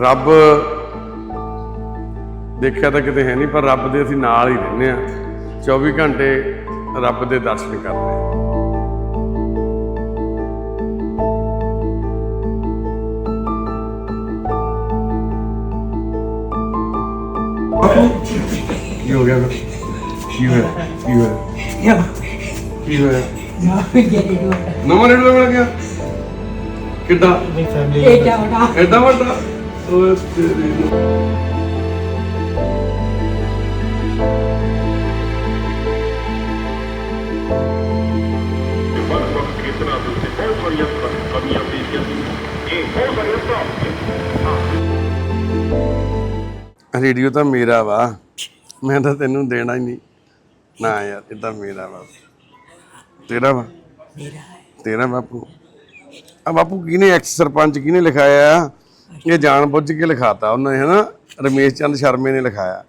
ਰੱਬ ਦੇਖਿਆ ਤਾਂ ਕਿਤੇ ਹੈ ਨਹੀਂ ਪਰ ਰੱਬ ਦੇ ਅਸੀਂ ਨਾਲ ਹੀ ਰਹਿੰਦੇ ਆ 24 ਘੰਟੇ ਰੱਬ ਦੇ ਦਰਸ਼ਨ ਕਰਦੇ ਹਾਂ। ਕੀ ਹੋ ਗਿਆ? ਕੀ ਹੋਇਆ? ਕੀ ਹੋਇਆ? ਕੀ ਹੋਇਆ? ਨਵਾਂ ਰੇਡੀਓ ਮਿਲ ਗਿਆ ਕਿੱਡਾ? ਐਡਾ ਵੱਡਾ ਓਏ ਤੇਰੀ ਨੂੰ। ਵੱਖ-ਵੱਖ ਖੇਤਰਾਂ ਰੇਡੀਓ ਤਾਂ ਮੇਰਾ ਵਾ। ਮੈਂ ਤਾਂ ਤੈਨੂੰ ਦੇਣਾ ਹੀ ਨਹੀਂ। ਨਾ ਯਾਰ ਇਹ ਤਾਂ ਮੇਰਾ ਵਾ। ਤੇਰਾ ਵਾ? ਮੇਰਾ ਤੇਰਾ ਬਾਪੂ। ਆ ਬਾਪੂ ਕਿਹਨੇ ਐਕਸ ਸਰਪੰਚ ਕਿਹਨੇ ਲਿਖਾਇਆ? ਆ? ਇਹ ਜਾਣ ਬੁੱਝ ਕੇ ਲਿਖਾਤਾ ਉਹਨੇ, ਹਨਾ? ਰਮੇਸ਼ ਚੰਦ ਸ਼ਰਮੇ ਨੇ ਲਿਖਾਇਆ।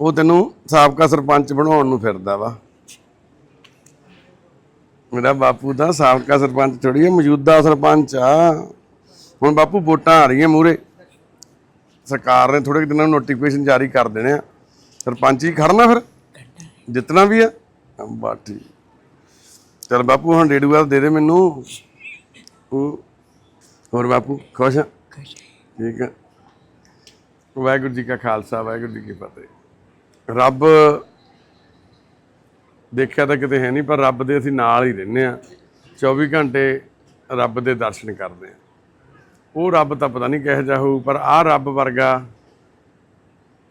ਉਹ ਤੈਨੂੰ ਸਾਬਕਾ ਸਰਪੰਚ ਬਣਾਉਣ ਨੂੰ ਫਿਰਦਾ ਵਾ। ਮੇਰਾ ਬਾਪੂ ਦਾ ਸਾਬਕਾ ਸਰਪੰਚ ਥੋੜੀ ਹੈ ਮੌਜੂਦਾ ਸਰਪੰਚ ਆ। ਹੁਣ ਬਾਪੂ ਵੋਟਾਂ ਆ ਰਹੀਆਂ ਮੂਰੇ ਸਰਕਾਰ ਨੇ ਥੋੜੇ ਦਿਨਾਂ ਨੂੰ ਨੋਟੀਫਿਕੇਸ਼ਨ ਜਾਰੀ ਕਰ ਦੇਣੇ ਆ। ਸਰਪੰਚ ਹੀ ਖੜਨਾ ਫਿਰ। ਜਿੱਤਣਾ ਵੀ ਆ। ਬਾ ਠੀਕ। ਚਲ ਬਾਪੂ, ਹੁਣ ਡੇਢ ਵਾਰ ਦੇ ਦੇ ਮੈਨੂੰ। ਉਹ ਹੋਰ ਬਾਪੂ, ਖੁਸ਼ ਆ? ਠੀਕ ਹੈ। ਵਾਹਿਗੁਰੂ ਜੀ ਕਾ ਖਾਲਸਾ, ਵਾਹਿਗੁਰੂ ਜੀ ਕੀ ਫਤਿਹ। ਰੱਬ ਦੇਖਿਆ ਤਾਂ ਕਿਤੇ ਹੈ ਨਹੀਂ, ਪਰ ਰੱਬ ਦੇ ਅਸੀਂ ਨਾਲ ਹੀ ਰਹਿੰਦੇ ਆ 24 ਘੰਟੇ ਰੱਬ ਦੇ ਦਰਸ਼ਨ ਕਰਦੇ ਆ ਉਹ ਰੱਬ ਤਾਂ ਪਤਾ ਨਹੀਂ ਕਿਹੋ ਜਿਹਾ ਹੋਊ, ਪਰ ਆਹ ਰੱਬ ਵਰਗਾ,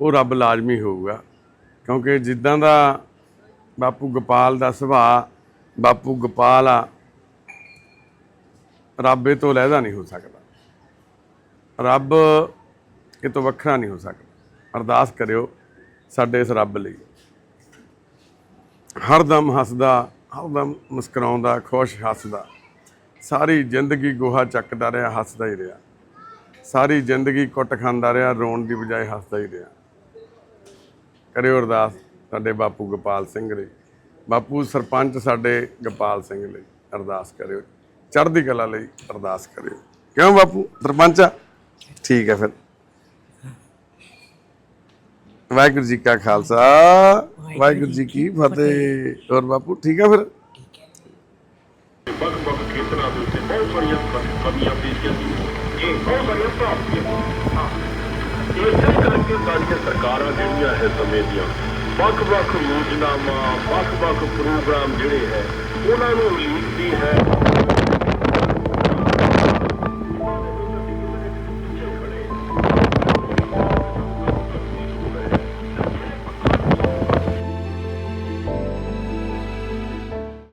ਉਹ ਰੱਬ ਲਾਜ਼ਮੀ ਹੋਊਗਾ। ਕਿਉਂਕਿ ਜਿੱਦਾਂ ਦਾ ਬਾਪੂ ਗੋਪਾਲ ਦਾ ਸੁਭਾਅ, ਬਾਪੂ ਗੋਪਾਲ ਆ, ਰੱਬ ਤੋਂ ਲਹਿਦਾ ਨਹੀਂ ਹੋ ਸਕਦਾ। ਰੱਬ ਕਿਤੋਂ ਵੱਖਰਾ ਨਹੀਂ ਹੋ ਸਕਦਾ। ਅਰਦਾਸ ਕਰਿਓ ਸਾਡੇ ਇਸ ਰੱਬ ਲਈ। ਹਰਦਮ ਹੱਸਦਾ ਹਰਦਮ ਮੁਸਕਰਾਉਂਦਾ, ਖੁਸ਼ ਹੱਸਦਾ। ਸਾਰੀ ਜ਼ਿੰਦਗੀ ਗੋਹਾ ਚੱਕਦਾ ਰਿਹਾ, ਹੱਸਦਾ ਹੀ ਰਿਹਾ। ਸਾਰੀ ਜ਼ਿੰਦਗੀ ਕੁੱਟ ਖਾਂਦਾ ਰਿਹਾ, ਰੋਣ ਦੀ ਬਜਾਏ ਹੱਸਦਾ ਹੀ ਰਿਹਾ। ਕਰਿਓ ਅਰਦਾਸ ਸਾਡੇ ਬਾਪੂ ਗੋਪਾਲ ਸਿੰਘ ਲਈ। ਬਾਪੂ ਸਰਪੰਚ ਸਾਡੇ ਗੋਪਾਲ ਸਿੰਘ ਲਈ ਅਰਦਾਸ ਕਰਿਓ। ਚੜ੍ਹਦੀ ਕਲਾ ਲਈ ਅਰਦਾਸ ਕਰਿਓ। ਕਿਉਂ ਬਾਪੂ? ਸਰਪੰਚ। ਆ ਠੀਕ ਹੈ ਫਿਰ। ਵਾਹਿਗੁਰੂ ਜੀ ਕਾ ਖਾਲਸਾ, ਵਾਹਿਗੁਰੂ ਜੀ ਕੀ ਫਤਿਹ। ਹੋਰ ਬਾਪੂ, ਠੀਕ ਹੈ ਫਿਰ? ਵੱਖ-ਵੱਖ ਖੇਤਰਾਂ ਦੇ ਉੱਤੇ ਬਹੁਤ ਸਾਰੀਆਂ ਕਮੀਆਂ ਪੇਸ਼ੀਆਂ ਸੀ ਇਹ ਬਹੁਤ ਸਾਰੀਆਂ ਪ੍ਰਾਪਤੀਆਂ ਇਸੇ ਕਰਕੇ ਸਾਡੀਆਂ ਸਰਕਾਰਾਂ ਜਿਹੜੀਆਂ ਹੈ ਸਮੇਂ ਦੀਆਂ ਵੱਖ-ਵੱਖ ਯੋਜਨਾਵਾਂ, ਵੱਖ-ਵੱਖ ਪ੍ਰੋਗਰਾਮ ਜਿਹੜੇ ਹੈ, ਉਹਨਾਂ ਨੂੰ ਉਲੀਕਦੀ ਹੈ।